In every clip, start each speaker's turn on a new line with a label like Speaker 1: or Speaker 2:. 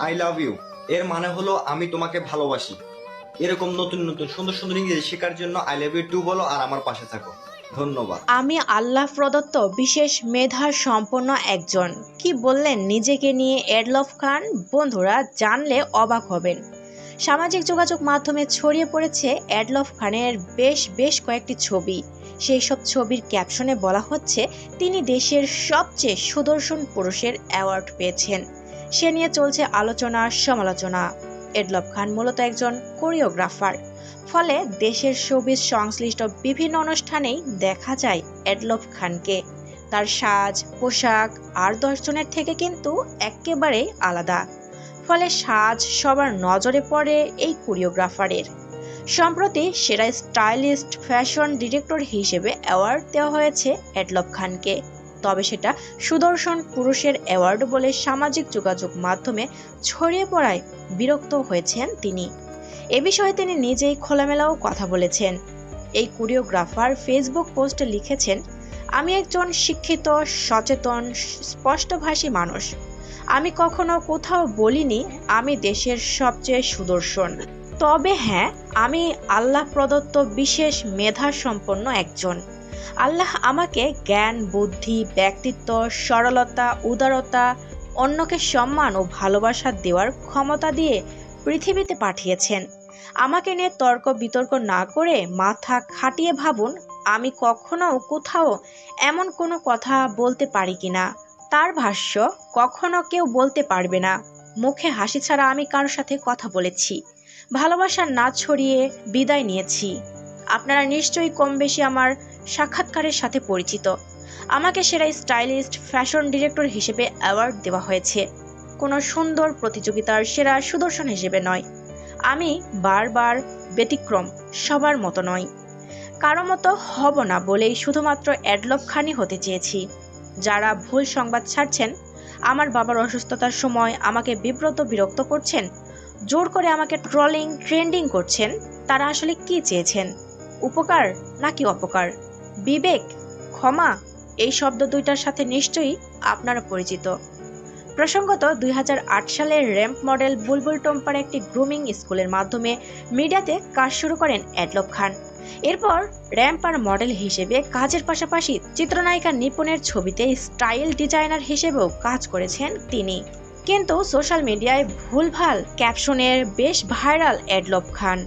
Speaker 1: I love you এর মানে হলো, আমি তোমাকে ভালোবাসি। এরকম নতুন নতুন সুন্দর সুন্দর ইংরেজি শেখার জন্য আই লাভ ইউ টু বলো, আর আমার পাশে থাকো। ধন্যবাদ।
Speaker 2: আমি আল্লাহ প্রদত্ত বিশেষ মেধার সম্পন্ন একজন। কি বললেন নিজেকে নিয়ে এডলফ খান? বন্ধুরা, জানলে অবাক হবেন। সামাজিক যোগাযোগ মাধ্যমে ছড়িয়ে পড়েছে এডলফ খানের বেশ বেশ কয়েকটি ছবি। সেই সব ছবির ক্যাপশনে বলা হচ্ছে, তিনি দেশের সবচেয়ে সুদর্শন পুরুষের অ্যাওয়ার্ড পেয়েছেন। সে নিয়ে চলছে আলোচনা, সমালোচনা। এডলফ খান মূলত একজন কোরিওগ্রাফার। ফলে দেশের শোবিজ সংশ্লিষ্ট বিভিন্ন অনুষ্ঠানেই দেখা যায় এডলফ খানকে। তার সাজ, পোশাক আর দর্শনের থেকে কিন্তু একেবারেই আলাদা। ফলে সাজ সবার নজরে পড়ে এই কোরিওগ্রাফারের। সম্প্রতি সেরা স্টাইলিস্ট, ফ্যাশন ডিরেক্টর হিসেবে অ্যাওয়ার্ড দেওয়া হয়েছে এডলফ খানকে। তবে সেটা সুদর্শন পুরুষের অ্যাওয়ার্ড বলে সামাজিক যোগাযোগ মাধ্যমে ছড়িয়ে পড়ায় বিরক্ত হয়েছেন তিনি। এ বিষয়ে তিনি নিজেই খোলামেলাও কথা বলেছেন। এই কোরিওগ্রাফার ফেসবুক পোস্টে লিখেছেন, আমি একজন শিক্ষিত, সচেতন, স্পষ্টভাষী মানুষ। আমি কখনো কোথাও বলিনি, আমি দেশের সবচেয়ে সুদর্শন। তবে হ্যাঁ আমি আল্লাহ প্রদত্ত বিশেষ মেধা সম্পন্ন একজন। আল্লাহ আমাকে জ্ঞান, বুদ্ধি, ব্যক্তিত্ব, সরলতা, উদারতা, অন্যকে সম্মান ও ভালোবাসা দেওয়ার ক্ষমতা দিয়ে পৃথিবীতে পাঠিয়েছেন। আমাকে নিয়ে তর্ক বিতর্ক না করে মাথা খাটিয়ে ভাবুন, আমি কখনো কোথাও এমন কোনো কথা বলতে পারি কিনা। তার ভাষ্য, কখনো কেউ বলতে পারবে না। মুখে হাসি ছাড়া আমি কারোর সাথে কথা বলেছি। ভালোবাসা না ছড়িয়ে বিদায় নিয়েছি। আপনারা নিশ্চয়ই কম বেশি আমার সাক্ষাৎকারের সাথে পরিচিত। আমাকে সেরা স্টাইলিস্ট, ফ্যাশন ডিরেক্টর হিসেবে অ্যাওয়ার্ড দেওয়া হয়েছে। কোনো সুন্দর প্রতিযোগিতার সেরা সুদর্শন হিসেবে নয়। আমি বারবার ব্যতিক্রম, সবার মতো নয় কারও মতো হব না বলেই শুধুমাত্র অ্যাডলভ খানি হতে চেয়েছি। যারা ভুল সংবাদ ছাড়ছেন, আমার বাবার অসুস্থতার সময় আমাকে বিব্রত বিরক্ত করছেন, জোর করে আমাকে ট্রলিং, ট্রেন্ডিং করছেন, তারা আসলে কি চেয়েছেন? উপকার নাকি অপকার? বিবেক, ক্ষমা, এই শব্দ দুইটার সাথে নিশ্চয়ই আপনারা পরিচিত। প্রসঙ্গত দুই সালের র্যাম্প মডেল বুলবুল টম্পার একটি গ্রুমিং স্কুলের মাধ্যমে মিডিয়াতে কাজ শুরু করেন অ্যাডলব খান। এরপর র্যাম্প আর মডেল হিসেবে কাজের পাশাপাশি চিত্রনায়িকা নিপুণের ছবিতে স্টাইল ডিজাইনার হিসেবেও কাজ করেছেন তিনি। কিন্তু সোশ্যাল মিডিয়ায় ভুলভাল ক্যাপশনের বেশ ভাইরাল অ্যাডলব খান।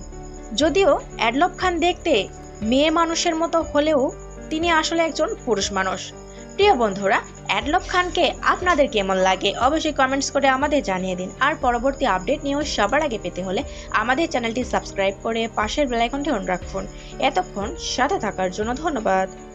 Speaker 2: যদিও অ্যাডলব খান দেখতে মেয়ে মানুষের মতো হলেও তিনি আসলে একজন পুরুষ মানুষ। প্রিয় বন্ধুরা অ্যাডলব খানকে আপনাদের কেমন লাগে? অবশ্যই কমেন্টস করে আমাদের জানিয়ে দিন। আর পরবর্তী আপডেট নিয়েও সবার আগে পেতে হলে আমাদের চ্যানেলটি সাবস্ক্রাইব করে পাশের বেলাইকনটি অন রাখুন। এতক্ষণ সাথে থাকার জন্য ধন্যবাদ।